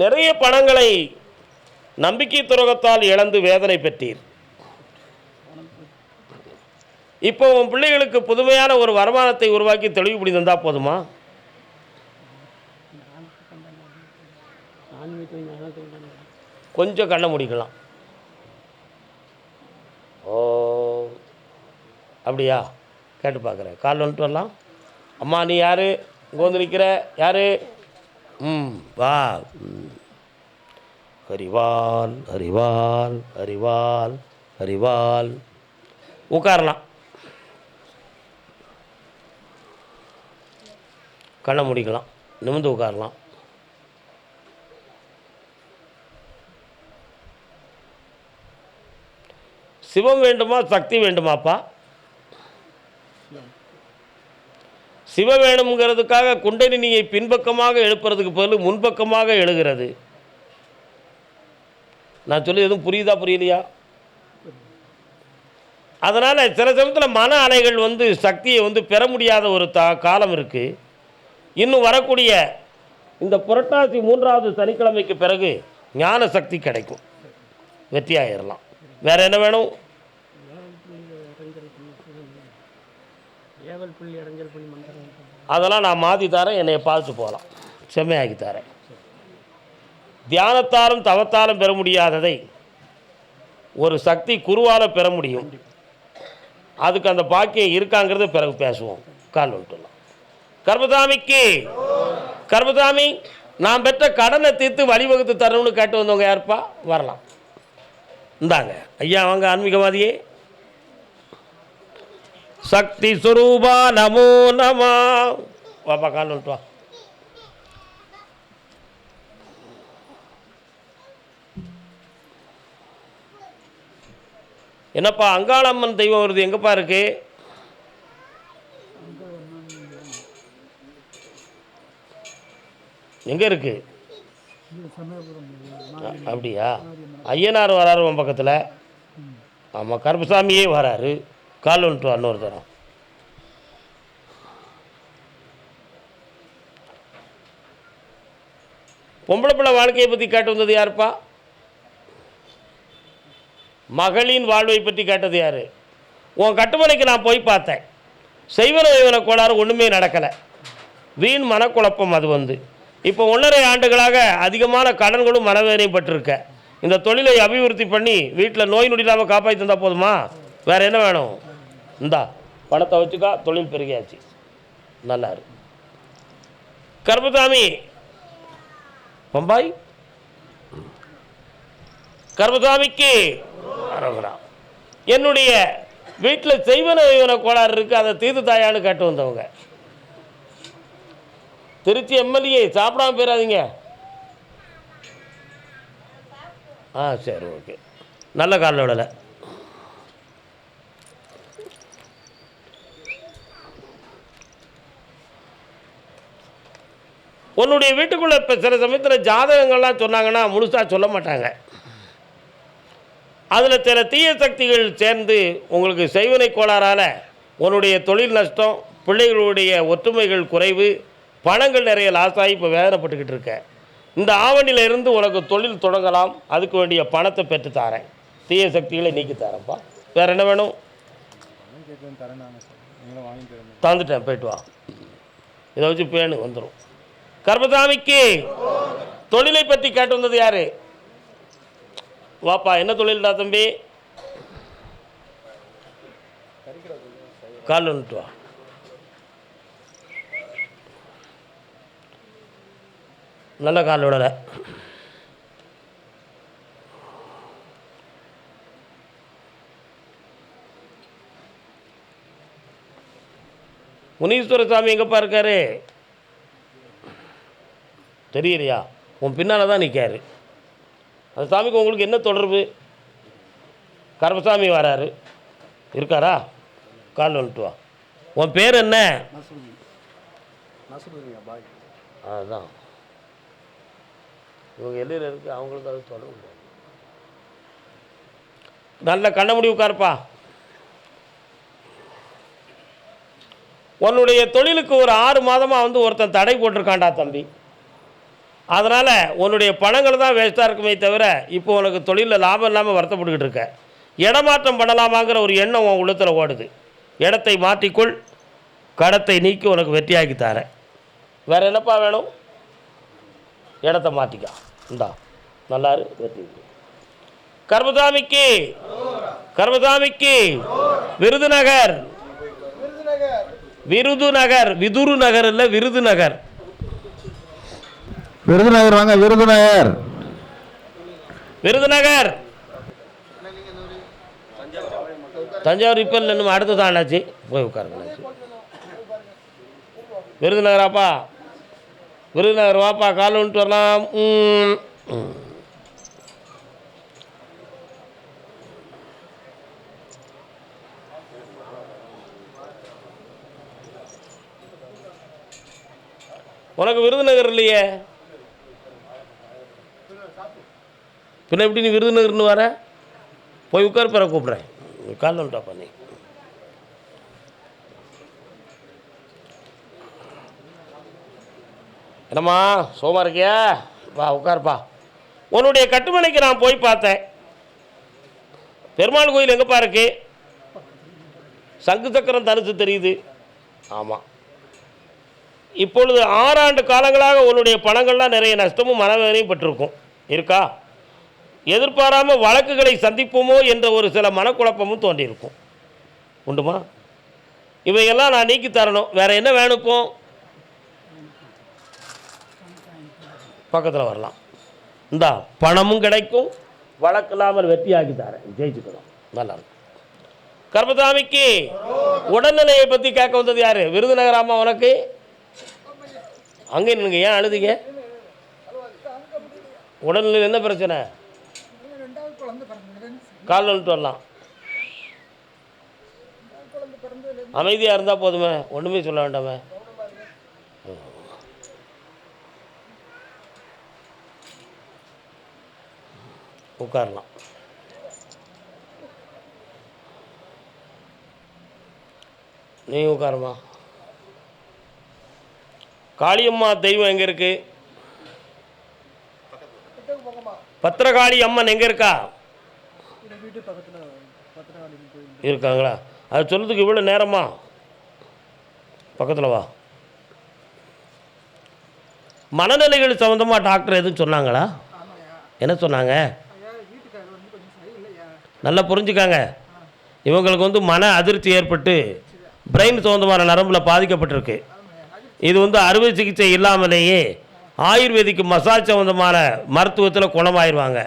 நிறைய பணங்களை நம்பிக்கை துரோகத்தால் இழந்து வேதனை பெற்றீர். இப்போ உன் பிள்ளைகளுக்கு புதுமையான ஒரு வருமானத்தை உருவாக்கி தெளிவுபடி தந்தால் போதுமா? கொஞ்சம் கண்ணை முடிக்கலாம். ஓ அப்படியா? கேட்டு பார்க்குறேன். கால் வந்துட்டு வரலாம். அம்மா நீ யார்? இங்கே வந்து நிற்கிற யார்? ம் வா. ம். அறிவால் அறிவால் அறிவால் அறிவால். உட்காரலாம். கண்ணை முடிக்கலாம். நிமிர்ந்து உட்காரலாம். சிவம் வேண்டுமா சக்தி வேண்டுமாப்பா? சிவ வேணுங்கிறதுக்காக குண்டலினியை பின்பக்கமாக எழுப்புறதுக்கு பதில் முன்பக்கமாக எழுகிறது. நான் சொல்லி எதுவும் புரியுதா புரியலையா? அதனால் சில சமயத்தில் மன அலைகள் வந்து சக்தியை வந்து பெற முடியாத ஒரு தா காலம் இருக்குது இன்னும் வரக்கூடிய இந்த புரட்டாசி மூன்றாவது சனிக்கிழமைக்கு பிறகு ஞான சக்தி கிடைக்கும். வெற்றியாயிடலாம் வேற என்ன வேணும்? அதெல்லாம் நான் மாற்றி தரேன் என்னை பார்த்து போகலாம். செம்மையாக்கி தரேன். தியானத்தாலும் தவத்தாலும் பெற முடியாததை ஒரு சக்தி குருவால் பெற முடியும். அதுக்கு அந்த பாக்கியம் இருக்காங்கிறத பிறகு பேசுவோம். கால் விட்டுலாம் கர்மதாமிக்கு கர்மதாமி நான் பெற்ற கடனை தீர்த்து வழிவகுத்து தரணும்னு கேட்டு வந்தவங்க யாருப்பா? வரலாம். இந்தாங்க. ஐயா வாங்க ஆன்மீகவாதியே. சக்தி சுரூபா நமோ நமா. வாப்பா கால் வந்துட்டு வா. என்னப்பா அங்காளம்மன் தெய்வம் வருது எங்கேப்பா இருக்கு? எங்கே இருக்கு? அப்படியா? ஐயனார் வராரு உன் பக்கத்தில்? ஆமாம் கருப்பசாமியே வராரு. கால் வந்துட்டு வா இன்னொரு தரம். பொம்பளை பிள்ளை வாழ்க்கையை பற்றி கேட்டு வந்தது யாருப்பா? மகளின் வாழ்வை பற்றி கேட்டது யார்? உன் கட்டுமனைக்கு நான் போய் பார்த்தேன். செய்வன வைவன கோளாறு ஒன்றுமே நடக்கலை. வீண் மனக்குழப்பம் அது வந்து. இப்போ ஒன்றரை ஆண்டுகளாக அதிகமான கடன்களும் மனவேதனையும் பட்டிருக்க இந்த தொழிலை அபிவிருத்தி பண்ணி வீட்டில் நோய் நொடி இல்லாமல் காப்பாற்றி தந்தால் போதுமா? வேறு என்ன வேணும்? இந்தா பணத்தை வச்சுக்கா தொழில் பெருகியாச்சு. நல்லா இருக்கு கர்மசாமி பம்பாய். கர்மசாமிக்கு அரோகரா. என்னுடைய வீட்டில் செய்வன வைவன கோளாறு இருக்குது அதை தீர்த்து தாயான்னு கேட்டு வந்தவங்க. திருச்சி எம்எல்ஏ சாப்பிடாம போயிடாதீங்க ஆ சரி ஓகே. நல்ல காலில் விடலை. உன்னுடைய வீட்டுக்குள்ளே இப்போ சில சமயத்தில் ஜாதகங்கள்லாம் சொன்னாங்கன்னா முழுசாக சொல்ல மாட்டாங்க. அதில் சில தீய சக்திகள் சேர்ந்து உங்களுக்கு செய்வினை கோளாறால் உன்னுடைய தொழில் நஷ்டம் பிள்ளைகளுடைய ஒற்றுமைகள் குறைவு பணங்கள் நிறைய லாஸ் ஆகி இப்போ வேதனைப்பட்டுக்கிட்டு இருக்க. இந்த ஆவணியிலிருந்து உனக்கு தொழில் தொடங்கலாம். அதுக்கு வேண்டிய பணத்தை பெற்று தாரேன். தீய சக்திகளை நீக்கி தரேன்ப்பா. வேறு என்ன வேணும்? தந்துட்டேன் போயிட்டு வா. இதை வச்சு பேணு வந்துடும் கர்மசாமிக்கு தொழிலை பற்றி கேட்டு வந்தது யாரு? வாப்பா என்ன தொழில்டா தம்பி? கால் வந்துட்டு வா. நல்ல கால் விடலை. முனீஸ்வர சாமி எங்கப்பா இருக்காரு? தெரியலையா? உன் பின்னால் தான் நிற்காரு அந்த சாமிக்கு உங்களுக்கு என்ன தொடர்பு? கருப்பசாமி வராரு. இருக்காரா? கால் வந்துட்டு வா. உன் பேர் என்ன? அதுதான் இவங்க எல்லையில் இருக்கு அவங்களுக்கு அது தொடர்பு. நல்ல கண்ண முடி உட்காருப்பா. உன்னுடைய தொழிலுக்கு ஒரு ஆறு மாதமாக வந்து ஒருத்தன் தடை போட்டிருக்கான்டா தம்பி. அதனால் உன்னுடைய பணங்கள் தான் வேஸ்ட்டாக இருக்குமே தவிர இப்போ உனக்கு தொழிலில் லாபம் இல்லாமல் வருத்தப்பட்டுக்கிட்டு இருக்க. இடமாற்றம் பண்ணலாமாங்கிற ஒரு எண்ணம் உன் உள்ளத்தில் ஓடுது. இடத்தை மாற்றிக்கொள் கடத்தை நீக்கி உனக்கு வெற்றியாக்கி தரேன். வேறு என்னப்பா வேணும்? இடத்த மாற்றிக்கா. இந்தா நல்லாரு வெற்றி. கர்மசாமிக்கு கர்மசாமிக்கு விருதுநகர். விருதுநகர் விதுரு நகர் இல்லை விருதுநகர். விருதுநகர் வாங்க விருதுநகர். விருதுநகர். தஞ்சாவூர் இப்போ இல்லை இன்னும் அடுத்து தான் போய் உட்காருங்கண்ணாச்சி விருதுநகராப்பா. விருதுநகர் வாப்பா கால் வந்துட்டு வரலாம். ம். உனக்கு விருதுநகர் இல்லையே? பின்ன எப்படி நீ விருதுநகர்னு வர? போய் உட்கார் பிற கூப்பிட்றேன். கால் வந்துட்டா பண்ணி என்னம்மா சோமா இருக்கியா? வா உட்காருப்பா உன்னுடைய கட்டுமனைக்கு நான் போய் பார்த்தேன். பெருமாள் கோயில் எங்கேப்பா இருக்கு? சங்கு சக்கரம் தனித்து தெரியுது. ஆமாம் இப்பொழுது ஆறாண்டு காலங்களாக உன்னுடைய பணங்கள்லாம் நிறைய நஷ்டமும் மனவேதனையும் பெற்றிருக்கும். இருக்கா? எதிர்பாராமல் வழக்குகளை சந்திப்போமோ என்ற ஒரு சில மனக்குழப்பமும் தோன்றியிருக்கும். உண்டுமா? இவையெல்லாம் நான் நீக்கி தரணும். வேற என்ன வேணும் இப்போ? பக்கத்தில் வரலாம். இந்தா பணமும் கிடைக்கும். வழக்கு இல்லாமல் வெற்றியாக்கி தரேன். ஜெயிச்சுக்கணும். நல்லா இருக்கும். கர்மசாமிக்கு உடல்நிலையை பற்றி கேட்க வந்தது யார்? விருதுநகர் அம்மா உனக்கு? அங்கே நின்னுங்க ஏன் அழுதுங்க? உடல்நிலை என்ன பிரச்சனை? கால் வந்துட்டு வரலாம். அமைதியாக இருந்தால் போதுமே. ஒன்றுமே சொல்ல வேண்டாமே. உட்காரலாம். நீ உட்காரமா. காளியம்மா தெய்வம் எங்கே இருக்கு? பத்திரகாளி அம்மன் எங்கே இருக்கா? வீட்டு பக்கத்தில் இருக்காங்களா? அது சொல்கிறதுக்கு இவ்வளோ நேரமா? பக்கத்தில் வா. மனநிலைகள் சம்மந்தமாக டாக்டர் எதுவும் சொன்னாங்களா? என்ன சொன்னாங்க? நல்லா புரிஞ்சுக்காங்க. இவங்களுக்கு வந்து மன அதிர்ச்சி ஏற்பட்டு பிரெயின் சம்மந்தமான நரம்பில் பாதிக்கப்பட்டிருக்கு. இது வந்து அறுவை சிகிச்சை இல்லாமலேயே ஆயுர்வேதிக்கு மசாஜ் சம்மந்தமான மருத்துவத்தில் குணமாயிருவாங்க.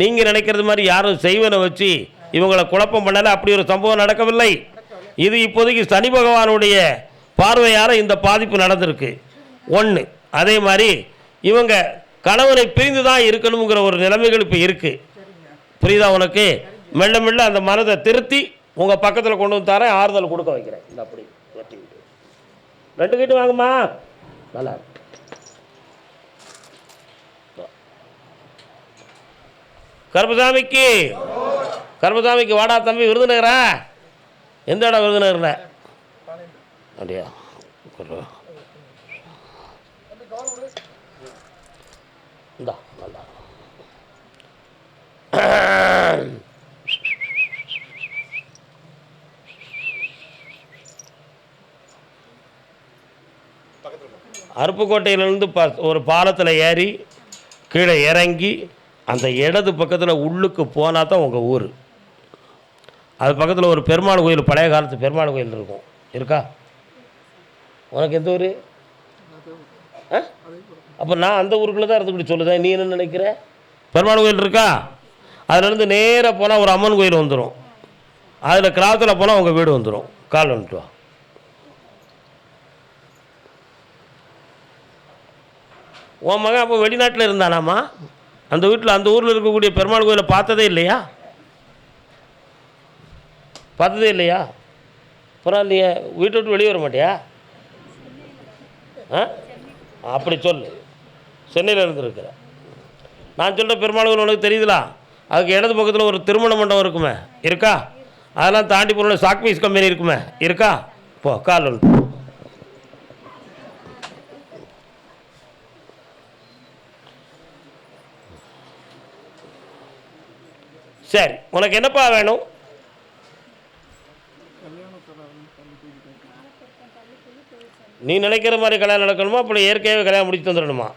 நீங்கள் நினைக்கிறது மாதிரி யாரும் செய்வனை வச்சு இவங்களை குழப்பம் பண்ணலை. அப்படி ஒரு சம்பவம் நடக்கவில்லை. இது இப்போதைக்கு சனி பகவானுடைய பார்வையால் இந்த பாதிப்பு நடந்திருக்கு. ஒன்று அதே மாதிரி இவங்க கணவனை பிரிந்து தான் இருக்கணுங்கிற ஒரு நிலைமைகள் இப்போ இருக்குது புரியுதா உனக்கு? மெல்ல மெல்ல அந்த மனதை திருத்தி உங்கள் பக்கத்தில் கொண்டு வந்து தரேன் ஆறுதல் கொடுக்க வைக்கிறேன். இந்த அப்படி. ரெண்டு கிட்ட வாங்கம்மா நல்லா கருப்பசாமிக்கு. கருப்பசாமிக்கு வாடா தம்பி விருதுநகரா? எந்த இடம் விருதுநகரில்? அப்படியா? அருப்புக்கோட்டையிலிருந்து இந்தா நல்லா அருப்புக்கோட்டையிலேருந்து ப ஒரு பாலத்தில் ஏறி கீழே இறங்கி அந்த இடது பக்கத்தில் உள்ளுக்கு போனால் தான் உங்கள் ஊர். அது பக்கத்தில் ஒரு பெருமாள் கோயில் பழைய காலத்து பெருமாள் கோயில் இருக்கும். இருக்கா? உனக்கு எந்த ஊர்? அப்போ நான் அந்த ஊருக்குள்ளே தான் இருந்துக்கிட்டு சொல்லுதேன் நீ என்ன நினைக்கிற? பெருமாள் கோயில் இருக்கா? அதிலேருந்து நேராக போனால் ஒரு அம்மன் கோயில் வந்துடும் அதில் கிராத்தில் போனால் உங்கள் வீடு வந்துடும் கால் வந்துட்டு வா. உன் மகன் அப்போ வெளிநாட்டில் இருந்தானாம்மா? அந்த வீட்டில் அந்த ஊரில் இருக்கக்கூடிய பெருமாள் கோயிலை பார்த்ததே இல்லையா? பார்த்ததே இல்லையா? பரவாயில்லையே வீட்டை விட்டு வெளியே வர மாட்டியா? ஆ? அப்படி சொல்லு. சென்னையில் இருந்திருக்கிற. நான் சொல்கிற பெருமாள் கோயில் உனக்கு தெரியுதுலா? அதுக்கு இடது பக்கத்தில் ஒரு திருமண மண்டபம் இருக்குமே. இருக்கா? அதெல்லாம் தாண்டி போன சாக்பீஸ் கம்பெனி இருக்குமே. இருக்கா? போ கால் ஒன்று சரி உனக்கு என்னப்பா வேணும்? நீ நினைக்கிற மாதிரி கல்யாணம் நடக்கணுமா? அப்படி இயற்கையாகவே கல்யாணம் முடிச்சு தந்துடணுமா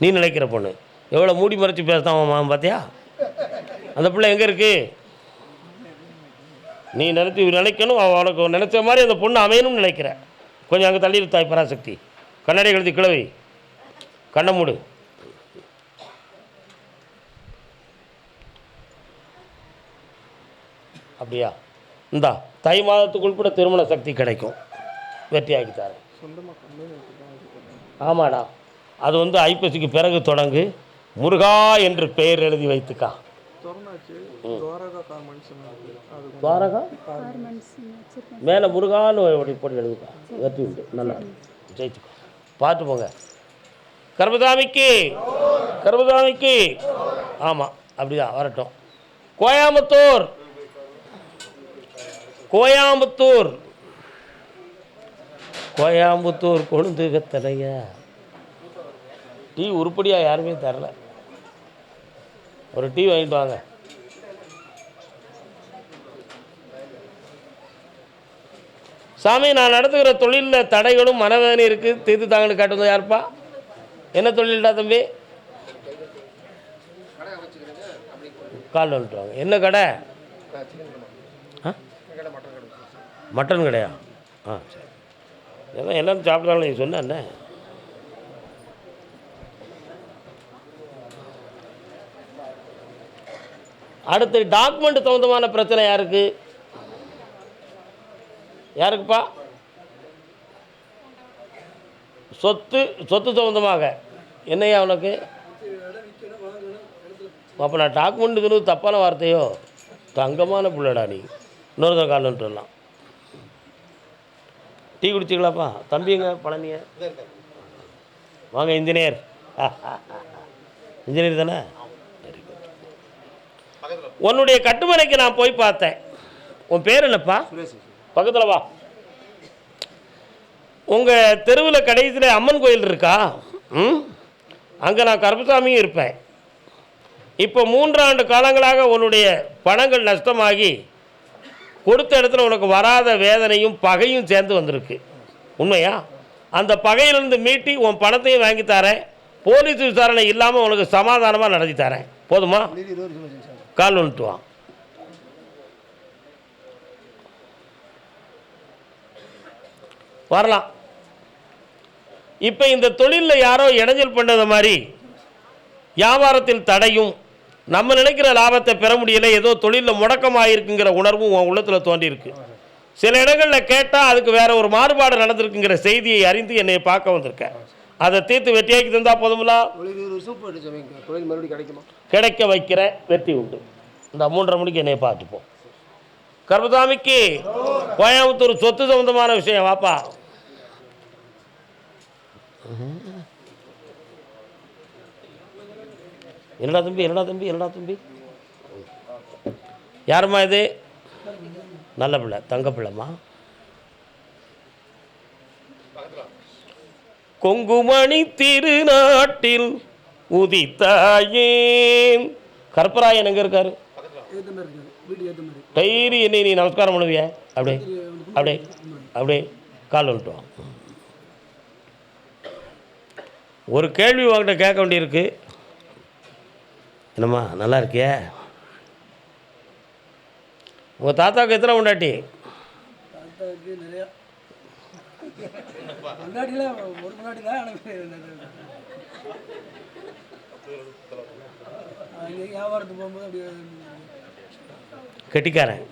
நீ நினைக்கிற பொண்ணு. எவ்வளோ மூடி மறைச்சி பேசுதான் பார்த்தியா அந்த பிள்ளை எங்கே இருக்கு? நீ நினைத்து நினைக்கணும் அவ- உனக்கு நினைச்ச மாதிரி அந்த பொண்ணு அமையணும்னு நினைக்கிற. கொஞ்சம் அங்கே தள்ளி தாய் பராசக்தி கண்ணாடி எழுதி கிழவி கண்ணை மூடு. அப்படியா? இந்தா தை மாதத்துக்குள் கூட திருமண சக்தி கிடைக்கும். வெற்றியாக்கி தரேன். ஆமாடா. அது வந்து ஐப்பசிக்கு பிறகு தொடங்கு. முருகா என்று பெயர் எழுதி வைத்துக்கா. துவாரகா? மேலே முருகான்னு ஒரு போட்டு எழுதுக்கா வெற்றி உண்டு. நல்லா ஜெயிச்சுக்கோ. பார்த்து போங்க. கர்மதாமிக்கு கர்மதாமிக்கு ஆமாம் அப்படிதான். வரட்டும். கோயம்புத்தூர் கோயாம்புத்தூர். கோயாம்புத்தூர் கொழுந்து வெத்தலையா டீ உருப்படியாக யாருமே தரல. ஒரு டீ வாங்கிட்டு வாங்க. சாமி நான் நடத்துகிற தொழிலில் தடைகளும் மனவேதனை இருக்குது தீர்த்து தாங்கன்னு காட்டுவது யாருப்பா? என்ன தொழில்டா தம்பி? கால் வந்துட்டு வாங்க. என்ன கடை? மட்டன் கடையா? ஆ சரி. ஏதோ எல்லாரும் சாப்பிட்றாங்க நீ சொன்ன என்ன? அடுத்து டாக்குமெண்ட் சம்மந்தமான பிரச்சனை யாருக்கு? யாருக்குப்பா? சொத்து சொத்து சம்மந்தமாக என்னையா உனக்கு? அப்போ நான் டாக்குமெண்ட்டுங்கிறது தப்பான வார்த்தையோ? தங்கமான பிள்ளைடா நீ. இன்னொரு காலன்ட்டு வரலாம். டீ குடிச்சிக்கலாப்பா. தம்பிங்க பழனிய வாங்க இன்ஜினியர். இன்ஜினியர் தானே? வெரி குட் உன்னுடைய கட்டுமனைக்கு நான் போய் பார்த்தேன். உன் பேர் என்னப்பா? பக்கத்தில் வா. உங்கள் தெருவில் கடைசியில் அம்மன் கோயில் இருக்கா? ம்? அங்கே நான் கருப்பசாமியும் இருப்பேன். இப்போ மூன்றாண்டு காலங்களாக உன்னுடைய பணங்கள் நஷ்டமாகி கொடுத்த இடத்துல உனக்கு வராத வேதனையும் பகையும் சேர்ந்து வந்திருக்கு. உண்மையா? அந்த பகையிலிருந்து மீட்டி உன் பணத்தையும் வாங்கி தரேன். போலீஸ் விசாரணை இல்லாமல் உனக்கு சமாதானமாக நடத்தி தரேன். போதுமா? கால் வந்துட்டு வா. வரலாம். இப்போ இந்த தொழிலில் யாரோ இடைஞ்சல் பண்ணது மாதிரி வியாபாரத்தில் தடையும் நம்ம நினைக்கிற லாபத்தை பெற முடியல ஏதோ தொழிலில் முடக்கமாயிருக்குங்கிற உணர்வும் உன் உள்ளத்தில் தோன்றியிருக்கு. சில இடங்களில் கேட்டால் அதுக்கு வேற ஒரு மாறுபாடு நடந்திருக்குங்கிற செய்தியை அறிந்து என்னை பார்க்க வந்திருக்கேன் அதை தீர்த்து வெட்டியாக்கி தந்தா போதுங்களா கிடைக்க வைக்கிற வெற்றி உண்டு. இந்த மூன்றரை மணிக்கு என்னை பார்த்துப்போம். கர்மசாமிக்கு கோயம்புத்தூர் சொத்து சம்பந்தமான விஷயம் வாப்பா. என்னடா தம்பி என்னடா தம்பி என்னடா தம்பி? யாரும்மா இது? நல்ல பிள்ளை தங்க பிள்ளைம்மா. கொங்குமணி திருநாட்டில் உதித்தாயே கற்பராயன் எங்கே இருக்காரு? டைரி என்னை நீ நமஸ்காரம் பண்ணுவிய? அப்படியே அப்படியே அப்படியே கால் வந்துட்டோம் ஒரு கேள்வி உங்கள்கிட்ட கேட்க வேண்டியிருக்கு. என்னம்மா நல்லா இருக்கியா? உங்கள் தாத்தாவுக்கு எத்தனை உண்டாட்டி கெட்டிக்காரன்.